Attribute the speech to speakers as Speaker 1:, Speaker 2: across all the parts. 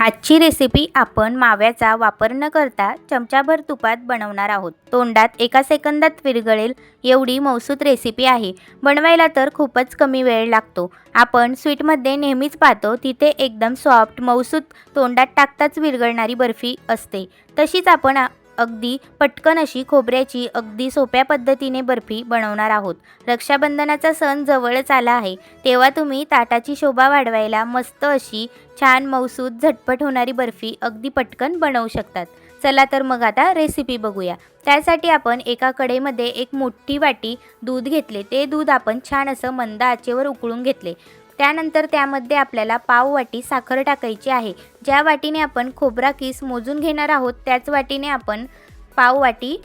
Speaker 1: आजची रेसिपी आपण माव्याचा वापर न करता चमचाभर तुपात बनवणार आहोत. तोंडात एका सेकंदात विरघळेल एवढी मौसूत रेसिपी आहे. बनवायला तर खूपच कमी वेळ लागतो. आपण स्वीटमध्ये नेहमीच पाहतो तिथे एकदम सॉफ्ट मौसूत तोंडात टाकताच विरघळणारी बर्फी असते. तशीच आपण अगदी पटकन अशी खोबऱ्याची अगदी सोप्या पद्धतीने बर्फी बनवणार आहोत. रक्षाबंधनाचा सण जवळच आला आहे. तेव्हा तुम्ही ताटाची शोभा वाढवायला मस्त अशी छान मौसूद झटपट होणारी बर्फी अगदी पटकन बनवू शकतात. चला तर मग आता रेसिपी बघूया. त्यासाठी आपण एका कडेमध्ये एक मोठी वाटी दूध घेतले. ते दूध आपण छान असं मंद आचेवर उकळून घेतले. त्यानंतर त्यामध्ये आपल्याला पाव वाटी साखर टाकायची आहे. ज्या वाटीने आपण खोबरा किस मोजून घेणार आहोत त्याच वाटीने आपण पाव वाटी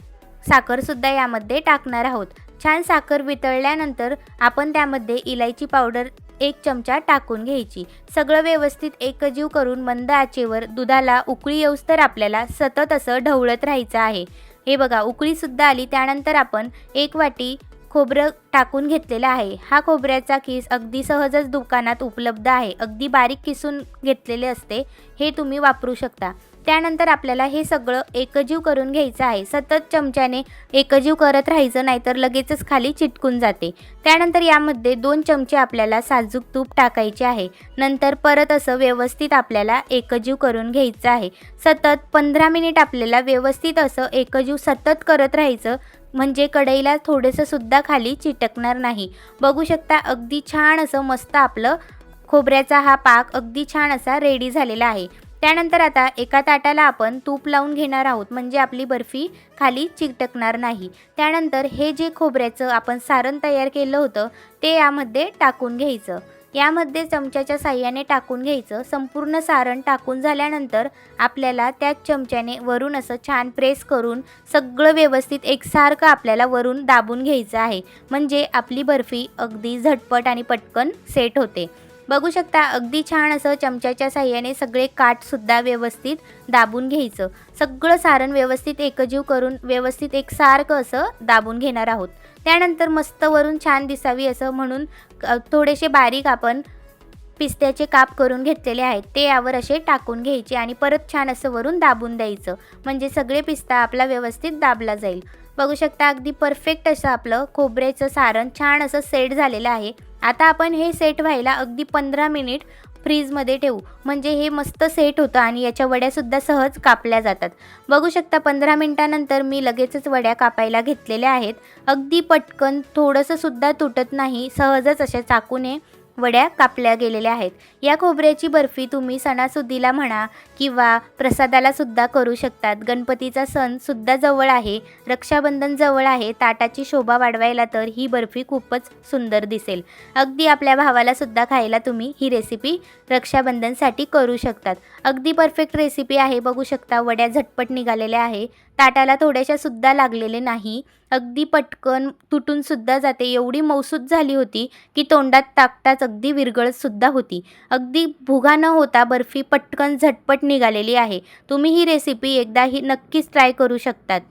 Speaker 1: साखरसुद्धा यामध्ये टाकणार आहोत. छान साखर वितळल्यानंतर आपण त्यामध्ये इलायची पावडर एक चमचा टाकून घ्यायची. सगळं व्यवस्थित एकजीव करून मंद आचेवर दुधाला उकळी येऊस तर आपल्याला सतत असं ढवळत राहायचं आहे. हे बघा उकळीसुद्धा आली त्यानंतर आपण एक वाटी खोबरं टाकून घेतलेला आहे. हा खोबऱ्याचा किस अगदी सहजच दुकानात उपलब्ध आहे. अगदी बारीक किसून घेतलेले असते. हे तुम्ही वापरू शकता. त्यानंतर आपल्याला हे सगळं एकजीव करून घ्यायचं आहे. सतत चमच्याने एकजीव करत राहायचं नाहीतर लगेचच खाली चिटकून जाते. त्यानंतर यामध्ये दोन चमचे आपल्याला साजूक तूप टाकायचे आहे. नंतर परत असं व्यवस्थित आपल्याला एकजीव करून घ्यायचं आहे. सतत पंधरा मिनिट आपल्याला व्यवस्थित असं एकजीव सतत करत राहायचं. म्हणजे कढईला थोडंसं सुद्धा खाली चिटकणार नाही. बघू शकता अगदी छान असं मस्त आपलं खोबऱ्याचा हा पाक अगदी छान असा रेडी झालेला आहे. त्यानंतर आता एका ताटाला आपण तूप लावून घेणार आहोत. म्हणजे आपली बर्फी खाली चिकटकणार नाही. त्यानंतर हे जे खोबऱ्याचं आपण सारण तयार केलं होतं ते यामध्ये टाकून घ्यायचं. यामध्ये चमच्याच्या साह्याने टाकून घ्यायचं. संपूर्ण सारण टाकून झाल्यानंतर आपल्याला त्याच चमच्याने वरून असं छान प्रेस करून सगळं व्यवस्थित एकसारखं आपल्याला वरून दाबून घ्यायचं आहे. म्हणजे आपली बर्फी अगदी झटपट आणि पटकन सेट होते. बघू शकता अगदी छान असं चमच्याच्या साह्याने सगळे काठसुद्धा व्यवस्थित दाबून घ्यायचं. सगळं सारण व्यवस्थित एकजीव करून व्यवस्थित एकसारखं असं दाबून घेणार आहोत. त्यानंतर मस्त वरून छान दिसावी असं म्हणून थोडेसे बारीक आपण पिस्त्याचे काप करून घेतलेले आहेत ते यावर असे टाकून घ्यायचे आणि परत छान असं वरून दाबून द्यायचं. म्हणजे सगळे पिस्ता आपला व्यवस्थित दाबला जाईल. बघू शकता अगदी परफेक्ट असं आपलं खोबऱ्याचं सारण छान असं सेट झालेलं आहे. आता आपण हे सेट व्हायला अगदी पंधरा मिनिट फ्रीजमध्ये ठेवू. म्हणजे हे मस्त सेट होतं आणि याच्या वड्यासुद्धा सहज कापल्या जातात. बघू शकता पंधरा मिनटानंतर मी लगेचच वड्या कापायला घेतलेल्या आहेत. अगदी पटकन थोडंसंसुद्धा तुटत नाही. सहजच अशा चाकूने वड्या कापल्या गेलेल्या आहेत. या खोबऱ्याची बर्फी तुम्ही सणासुदीला म्हणा किंवा प्रसादाला सुद्धा करू शकतात. गणपतीचा सण सुद्धा जवळ आहे. रक्षाबंधन जवळ आहे. ताटाची शोभा वाढवायला तर ही बर्फी खूपच सुंदर दिसेल. अगदी आपल्या भावाला सुद्धा खायला तुम्ही ही रेसिपी रक्षाबंधनसाठी करू शकतात. अगदी परफेक्ट रेसिपी आहे. बघू शकता वड्या झटपट निघालेल्या आहे. ताटाला थोड्याशासुद्धा लागलेले नाही. अगदी पटकन तुटूनसुद्धा जाते. एवढी मौसूद झाली होती की तोंडात टाकताच अगदी विरगळतसुद्धा होती. अगदी भुगा न होता बर्फी पटकन झटपट निघालेली आहे. तुम्ही ही रेसिपी एकदा ही नक्कीच ट्राय करू शकतात.